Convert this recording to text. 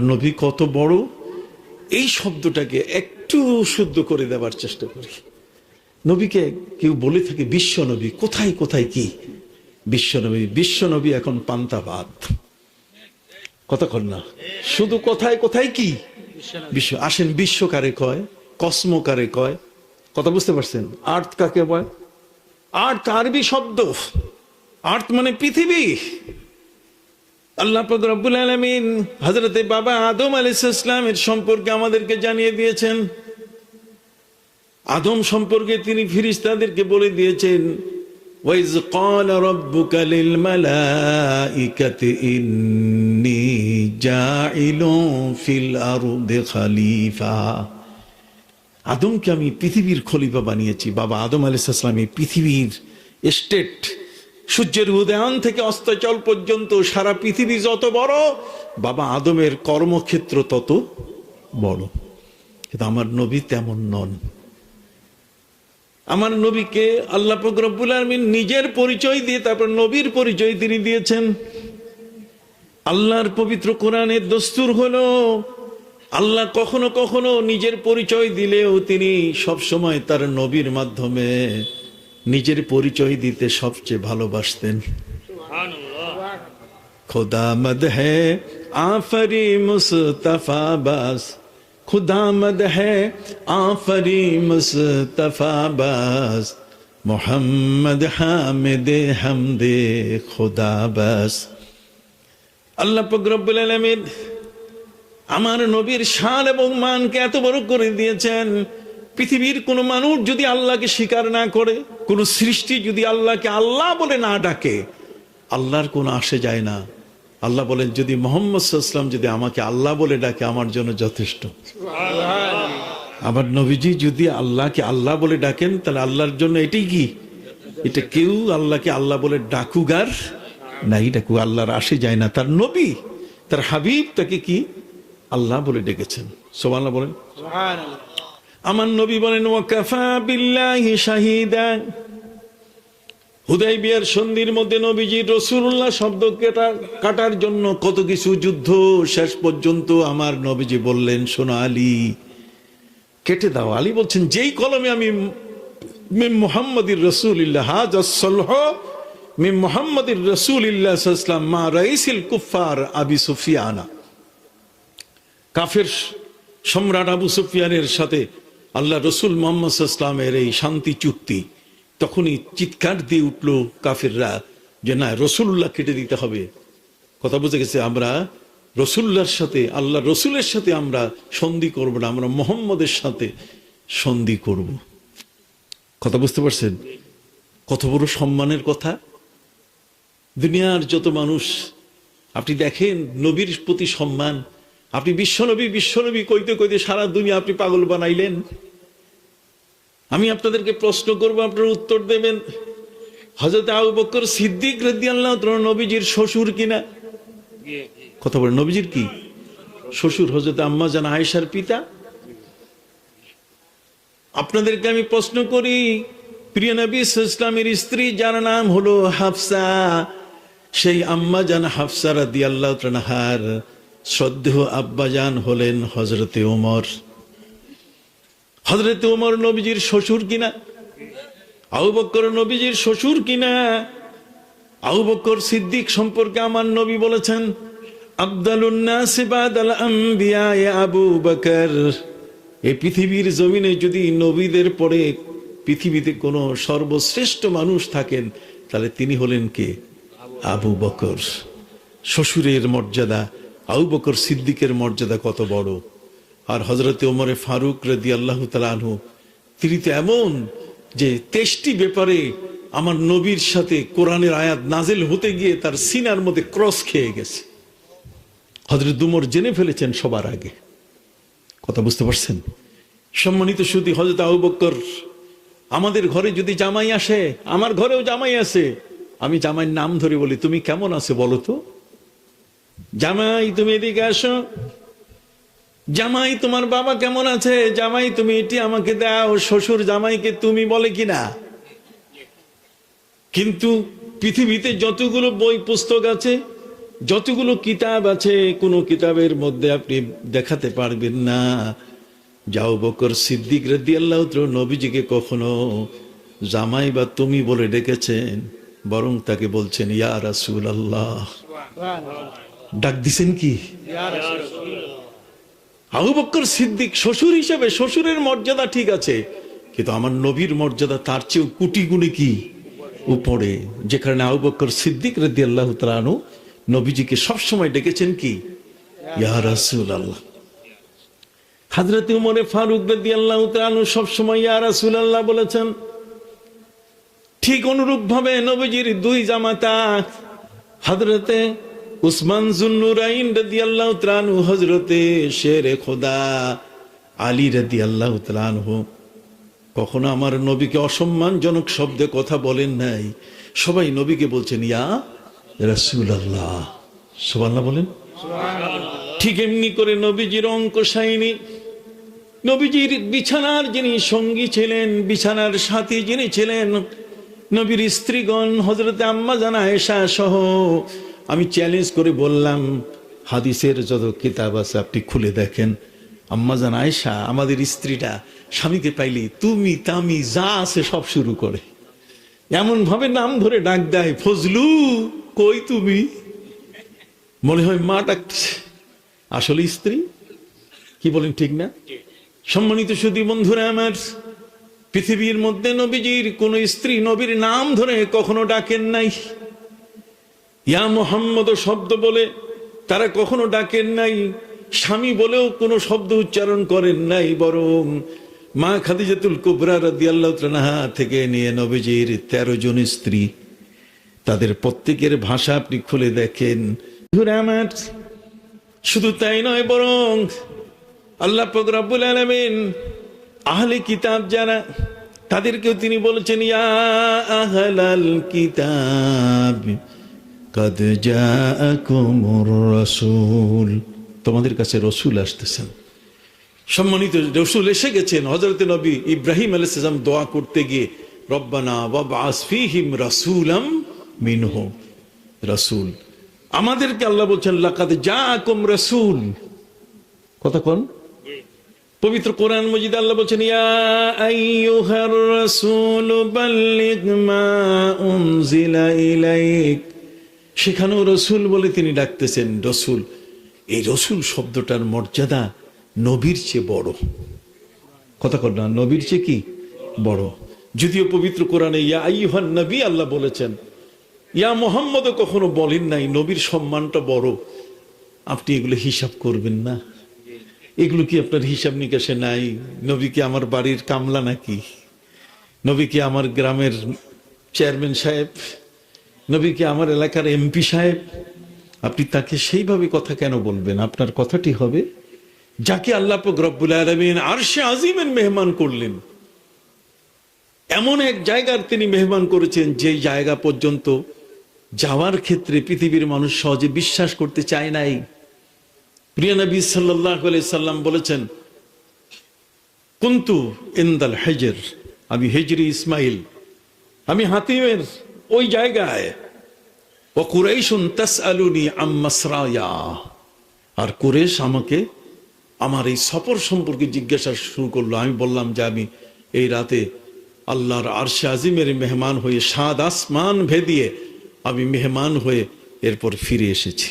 নবী কত বড়? এই শব্দটাকে একটু শুদ্ধ করে দেওয়ার চেষ্টা করি। নবীকে কেউ বলে থাকে, বিশ্ব নবী, কোথায় কোথায় কি? বিশ্ব নবী বিশ্ব নবী এখন পান্তাবাদ। কর না। শুধু কোথায় কোথায় কি? বিশ্ব, আসেন বিশ্ব কারে কয়, কসমো কারে কয়। কথা বুঝতে পারছেন? আর্থ কাকে বয়? আর্থ আরবি শব্দ। আর্থ মানে পৃথিবী। আল্লাহ পাক রব্বুল আলামিন হযরতে বাবা আদম আলাইহিস সালামের সম্পর্কে আমাদেরকে জানিয়ে দিয়েছেন আদম সম্পর্কে তিনি ফিরিস্তাদেরকে বলে দিয়েছেন ওয়াইজ قال ربك للملائكة إني جاعل في الأرض خليفة আদমকে আমি পৃথিবীর খলিফা বানিয়েছি বাবা আদম আলাইসাল্লাম এই পৃথিবীর স্টেট সূর্যের উদয়ন থেকে অস্তচল পর্যন্ত সারা পৃথিবী যত বড়, বাবা আদমের কর্মক্ষেত্র তত বড়। কিন্তু আমার নবী তেমন নন। আমার নবীকে আল্লাহ ফকরবুল আলমিন নিজের পরিচয় দিয়ে, তারপর নবীর পরিচয় তিনি দিয়েছেন। আল্লাহর পবিত্র কোরআনের দস্তুর হলো, আল্লাহ কখনো কখনো নিজের পরিচয় দিলেও তিনি সব সময় তার নবীর মাধ্যমে নিজের পরিচয় দিতে সবচেয়ে ভালোবাসতেন। খোদামদ হে আফরি মুস্তফা বাস। খুদামদ হে আফরি মুস্তফা বাস। মোহাম্মদ হামেদে হামদে খোদাবাস আল্লাহ পকরবুল আলমিদ আমার নবীর সার এবং মানকে এত বড় করে দিয়েছেন। পৃথিবীর কোন মানুষ যদি আল্লাহকে স্বীকার না করে কোন সৃষ্টি যদি আল্লাহকে আল্লাহ বলে না ডাকে আল্লাহর কোনো আসে যায় না। আল্লাহ বলেন যদি মোহাম্মদ সাল্লাম যদি আমাকে আল্লাহ বলে ডাকে আমার জন্য যথেষ্ট। আবার নবীজি যদি আল্লাহকে আল্লাহ বলে ডাকেন তাহলে আল্লাহর জন্য এটাই কি? এটা কেউ আল্লাহকে আল্লাহ বলে ডাকুগার নাই ডাকু আল্লাহর আসে যায় না। তার নবী তার হাবিব তাকে কি? আল্লাহ বলে ডেকেছেন। সোমাল্লাহ বলেন। আমার নবী বলেন, ওয়াকাফা বিল্লাহি শাহিদা। হুদাই বিয়ার সন্ধির মধ্যে নবীজি রসুল্লাহ শব্দ কেটা, কাটার জন্য কত কিছু যুদ্ধ শেষ পর্যন্ত আমার নবীজি বললেন, শোনো আলী, কেটে দাও। আলী বলছেন, যেই কলমে আমি মিম মোহাম্মদির রসুলিল্লাহ, হাজ সলহ মিম মোহাম্মদির ইসলাম মা রাইসিল কুফার আবি সুফিয়ানা। কাফের সম্রাট আবু সুফিয়ানের সাথে আল্লাহ রসুল মোহাম্মদ ইসলামের এই শান্তি চুক্তি তখনই চিৎকার দিয়ে উঠল কাফেররা যে না, রসুল্লাহ কেটে দিতে হবে। কথা বুঝে গেছে, আমরা রসুল্লার সাথে, আল্লাহ রসুলের সাথে আমরা সন্ধি করব না, আমরা মোহাম্মদের সাথে সন্ধি করব। কথা বুঝতে পারছেন? কত বড় সম্মানের কথা। দুনিয়ার যত মানুষ, আপনি দেখেন নবীর প্রতি সম্মান আপনি বিশ্বনবী বিশ্বনবী কইতে কইতে সারা দুনিয়া আপনি পাগল বানাইলেন। আমি আপনাদেরকে প্রশ্ন করব, আপনার উত্তর দেবেন। হজরত আবু বকর সিদ্দিক রদি আল্লাহ নবীজির শ্বশুর কিনা? কথা বলেন, নবীজির কি? শ্বশুর হজরত আম্মা জান আয়েশার পিতা? আপনাদেরকে আমি প্রশ্ন করি, প্রিয় নবী ইসলামের স্ত্রী যার নাম হলো হাফসা, সেই আম্মা জান হাফসা রাদি আল্লাহ ত্রানাহার শ্রদ্ধেয় আব্বাজান হলেন হজরতে ওমর। হজরতে ওমর নবীজির শ্বশুর কিনা? আউ বক্কর নবীজির শ্বশুর কিনা? আউ সিদ্দিক সম্পর্কে আমার নবী বলেছেন আবু বকর। এই পৃথিবীর জমিনে যদি নবীদের পরে পৃথিবীতে কোনো সর্বশ্রেষ্ঠ মানুষ থাকেন, তাহলে তিনি হলেন কে? আবু বকর। শ্বশুরের মর্যাদা আবু বকর সিদ্দিকের মর্যাদা কত বড়। আর হজরতে ওমরে ফারুক রদি আল্লাহ তালু তিনি তো এমন যে তেষ্টি ব্যাপারে আমার নবীর সাথে কোরআনের আয়াত নাজেল হতে গিয়ে তার সিনার মধ্যে ক্রস খেয়ে গেছে। হজরত দুমর জেনে ফেলেছেন সবার আগে। কথা বুঝতে পারছেন? সম্মানিত সুদী হজরত আবু বকর, আমাদের ঘরে যদি জামাই আসে, আমার ঘরেও জামাই আছে। আমি জামাইয়ের নাম ধরে বলি, তুমি কেমন আছে বলো তো? জামাই, তুমি এদিকে আসো। জামাই, তোমার বাবা কেমন আছে? জামাই, তুমি এটি আমাকে দাও। শ্বশুর জামাইকে তুমি বলে কিনা? কিন্তু পৃথিবীতে যতগুলো বই পুস্তক আছে, যতগুলো কিতাব আছে, কোনো কিতাবের মধ্যে আপনি দেখাতে পারবেন না। যাও বকর সিদ্দিক রেদ্দি আল্লাহ নবীজিকে কখনো জামাই বা তুমি বলে ডেকেছেন, বরং তাকে বলছেন, ইয়া রাসুল আল্লাহ ডাক দিছেন কি? আবু বক্কর সিদ্দিক শ্বশুর হিসেবে শ্বশুরের মর্যাদা ঠিক আছে, কিন্তু আমার নবীর মর্যাদা তার চেয়েও কোটি গুণে কি? উপরে, যেখানে আবু বক্কর সিদ্দিক রেদ্দি আল্লাহ তালু নবীজিকে সবসময় ডেকেছেন কি? ইয়া আল্লাহ ফারুক আল্লাহ সবসময় ইয়া আল্লাহ বলেছেন, ঠিক অনুরূপ ভাবে নবীজির দুই জামাতা, হজরতে উসমান জুন্নুরাইন রদি আল্লাহ ত্রানু হজরতে শের খোদা আলী রদি আল্লাহ ত্রানহু কখনো আমার নবীকে অসম্মানজনক শব্দে কথা বলেন নাই? সবাই নবীকে বলছেন ইয়া রসুল আল্লাহ সোবাল্লাহ বলেন ঠিক এমনি করে নবীজির অঙ্ক সাইনি। নবীজির বিছানার যিনি সঙ্গী ছিলেন বিছানার সাথী যিনি ছিলেন নবীর স্ত্রীগণ হজরতে আম্মা জানা এসা সহ আমি চ্যালেঞ্জ করে বললাম, হাদিসের যত কিতাব আছে আপনি খুলে দেখেন। আম্মা জান, আয়েশা, আমাদের স্ত্রীটা স্বামীকে পাইলে তুমি, তামি, যা আছে সব শুরু করে। এমন ভাবে নাম ধরে ডাক দেয়, ফজলু, কই তুমি? মনে হয় মা ডাকছে আসলে স্ত্রী? কি বলেন ঠিক না? সম্মানিত সুদী বন্ধুরা আমার, পৃথিবীর মধ্যে নবীজির কোন স্ত্রী নবীর নাম ধরে কখনো ডাকেন নাই। ইয়া মোহাম্মদ শব্দ বলে, তারা কখনো ডাকেন নাই। স্বামী বলেও কোনো শব্দ উচ্চারণ করেন নাই, বরং মা খাদিজাতুল কুবরা তাআলা থেকে নিয়ে নবীজির তেরো জন স্ত্রী। তাদের প্রত্যেকের ভাষা আপনি খুলে দেখেন। আমার শুধু তাই নয়, বরং আল্লাহ পাক রব্বুল আলামিন আহলে কিতাব যারা, তাদেরকেও তিনি বলেছেন, ইয়া আহলাল কিতাব। কদ রাসূল তোমাদের কাছে রসুল আসতেছেন। সম্মানিত রসুল এসে গেছেন। হযরত নবী ইব্রাহিম আলাইহিস সালাম দোয়া করতে গিয়ে, রব্বানা ওয়াবআস ফীহিম রাসূলাম রাসূল, আমাদেরকে আল্লাহ বলছেন, লাকাদ জাআকুম রাসূল। কথা কোন? পবিত্র কোরআন মজিদ আল্লাহ বলছেন, ইয়া আইয়ুহার রাসূল, বাল্লিগ মা সেখানেও রসুল বলে তিনি ডাকতেছেন, রসুল, এই রসুল শব্দটার মর্যাদা নবীর চেয়ে বড়। কথা কর না, নবীর চেয়ে কি বড়? যদিও পবিত্র কোরআনে, ইয়া নবী আল্লাহ বলেছেন, ইয়া মোহাম্মদও কখনো বলেন নাই, নবীর সম্মানটা বড়। আপনি এগুলো হিসাব করবেন না। এগুলো কি আপনার হিসাব নিকাশে নাই? নবী কি আমার বাড়ির কামলা নাকি? নবী কি আমার গ্রামের চেয়ারম্যান সাহেব? নবী কি আমার এলাকার এমপি সাহেব? আপনি তাকে সেইভাবে কথা কেন বলবেন? আপনার কথাটি হবে, যাকে আল্লাহ রব্বুল আলমিন আরশে আজিমের মেহমান করলেন। এমন এক জায়গার তিনি মেহমান করেছেন, যে জায়গা পর্যন্ত যাওয়ার ক্ষেত্রে পৃথিবীর মানুষ সহজে বিশ্বাস করতে চায় নাই। প্রিয় নবী সাল্লাম বলেছেন, কুন্তু ইন্দাল হেজের, আমি হেজরি ইসমাইল, আমি হাতিমের ওই জায়গায় ও কুরেশুন তাস আলুনি আম্মাসরায়া আর কুরেশ আমাকে আমার এই সফর সম্পর্কে জিজ্ঞাসা শুরু করল। আমি বললাম যে আমি এই রাতে আল্লাহর আরশে আজিমের মেহমান হয়ে সাদ আসমান ভেদিয়ে আমি মেহমান হয়ে এরপর ফিরে এসেছি।